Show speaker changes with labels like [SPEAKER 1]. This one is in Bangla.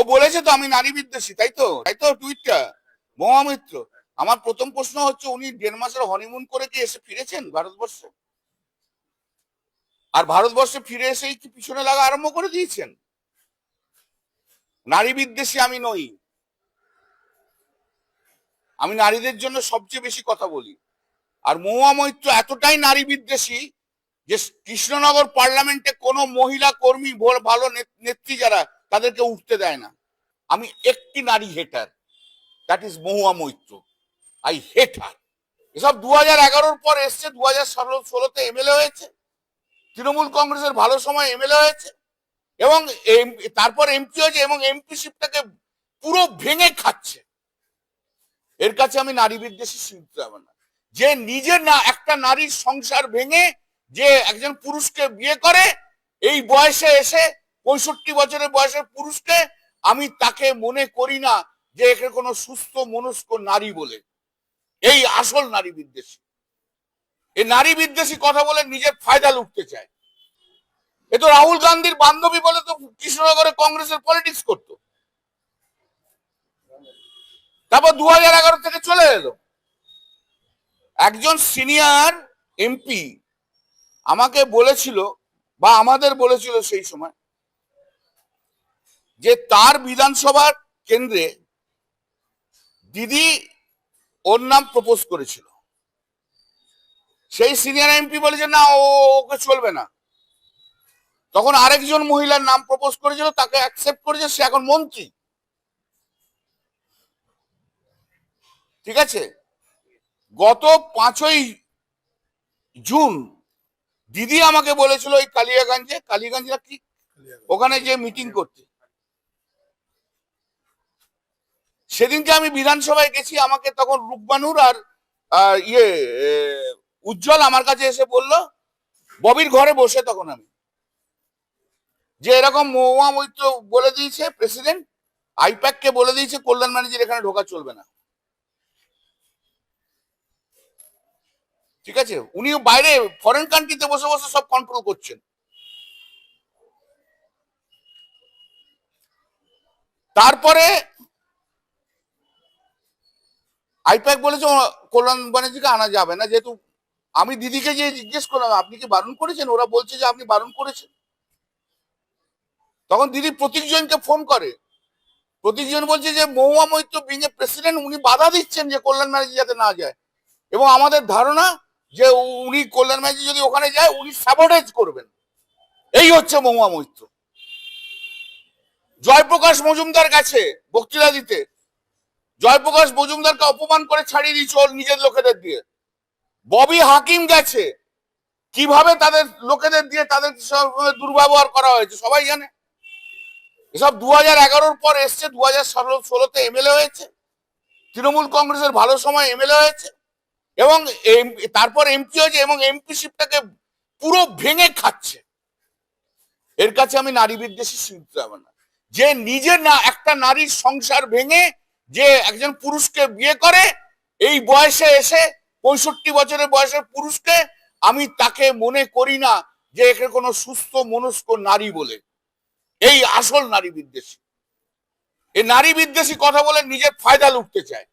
[SPEAKER 1] ও বলেছে তো, আমি নারী বিদ্বেষী, তাই তো? তাই তো টুইটটা? মহামিত্র, আমার প্রথম প্রশ্ন হচ্ছে, উনি দেড় মাসের হনিমুন করে কি এসে ফিরেছেন ভারতবর্ষে? আর ভারতবর্ষে ফিরে এসেই কি পিছনে লাগা আরম্ভ করে দিয়েছেন? নারী বিদ্বেষী আমি নই। আমি নারীদের জন্য সবচেয়ে বেশি কথা বলি। আর মহুয়া মৈত্র এতটাই নারী বিদ্বেষী যে কৃষ্ণনগর পার্লামেন্টে কোনো মহিলা কর্মী ভালো নেত- নেত্রী যারা তাদেরকে উঠতে দেয় না। আমি একটি নারী hater that is Mahua Moitra. I hate her এসব দু হাজার এগারোর পর এসছে দু হাজার ষোলো ষোলোতে এমএলএ হয়েছে। তৃণমূল কংগ্রেসের ভালো সময় এমএলএ হয়েছে। এবং তারপর এমপি হয়েছে এবং এমপিশিপটাকে পুরো ভেঙে খাচ্ছে। এর কাছে আমি নারী বিদ্বেষী স্বীকৃতি দেব না। যে নিজে না, একটা নারীর সংসার ভেঙে যে একজন পুরুষকে বিয়ে করে, এই বয়সে এসে পঁয়ষট্টি বছরের বয়সের পুরুষকে আমি তাকে মনে করি না যে একে কোনো সুস্থ মনস্ক নারী বলে। এই আসল নারী বিদ্বেষী। এই নারী বিদ্বেষী কথা বলে নিজের ফায়দা লুটতে চায়। এ তো রাহুল গান্ধীর বান্ধবী বলে তো কৃষ্ণনগরে কংগ্রেসের পলিটিক্স করতো। তারপর দু হাজার এগারো থেকে চলে এলো। একজন সিনিয়র এমপি আমাকে বলেছিল বা আমাদের বলেছিল সেই সময় যে তার বিধানসভার কেন্দ্রে দিদি ওর নাম প্রপোজ করেছিল। সেই সিনিয়র এমপি বলেছে না ও ওকে চলবে না। তখন আরেকজন মহিলার নাম প্রপোজ করেছিল তাকে অ্যাকসেপ্ট করেছে সে এখন মন্ত্রী। ঠিক আছে? গত পাঁচই জুন দিদি আমাকে বলেছিল ওই কালিয়াগঞ্জে কালিয়াগঞ্জে কি? ওখানে যে মিটিং করতে। সেদিনকে আমি বিধানসভায় গেছি, আমাকে তখন রূপবানুর আর ইয়ে উজ্জ্বল আমার কাছে এসে বলল, ববির ঘরে বসে তখন আমি। যে এরকম মহুয়া মৈত্র বলে দিয়েছে প্রেসিডেন্ট আইপ্যাক কে বলে দিয়েছে, কল্যাণ ম্যানেজার এখানে ঢোকা চলবে না। ঠিক আছে? উনিও বাইরে ফরেন কান্ট্রিতে বসে বসে সব কন্ট্রোল করছেন। তারপরে আইপ্যাক বলেছে কল্যাণ ব্যানার্জিকে আনা যাবে না। যেহেতু আমি দিদিকে যে জিজ্ঞেস করলাম, আপনি কি বারণ করেছেন? ওরা বলছে যে আপনি বারণ করেছেন। তখন দিদি প্রতীকজনকে ফোন করে। প্রতীকজন বলছে যে, Mahua Moitra being a president, উনি বাধা দিচ্ছেন যে কল্যাণ ব্যানার্জি যাতে না যায়। এবং আমাদের ধারণা যে উনি কল্যাণ ব্যানার্জি যদি ওখানে যায়, উনি স্যাবোটেজ করবেন। এই হচ্ছে মহুয়া মৈত্র। জয়প্রকাশ মজুমদার গেছে বক্তৃতা দিতে। জয়প্রকাশ মজুমদারকে অপমান করে ছাড়িয়ে দিয়েছে ওর নিজের লোকেদের দিয়ে। ববি হাকিম গেছে। কীভাবে তাদের লোকেদের দিয়ে তাদের দুর্ব্যবহার করা হয়েছে, সবাই জানে? এসব দু হাজার এগারোর পর এসছে দু হাজার ষোলো ষোলোতে এমএলএ হয়েছে। তৃণমূল কংগ্রেসের ভালো সময় এমএলএ হয়েছে। এবং তারপর এমপি হয়েছে এবং এমপি এমপিশিপটাকে পুরো ভেঙে খাচ্ছে। এর কাছে আমি নারী বিদ্বেষী স্বীকৃতি দেব না। যে নিজে না, একটা নারীর সংসার ভেঙে যে একজন পুরুষকে বিয়ে করে, এই বয়সে এসে পঁয়ষট্টি বছরের বয়সের পুরুষকে আমি তাকে মনে করি না যে একে কোনো সুস্থ মনস্ক নারী বলে। এই আসল নারী বিদ্বেষী। এই নারী বিদ্বেষী কথা বলে নিজের ফায়দা লুটতে চায়।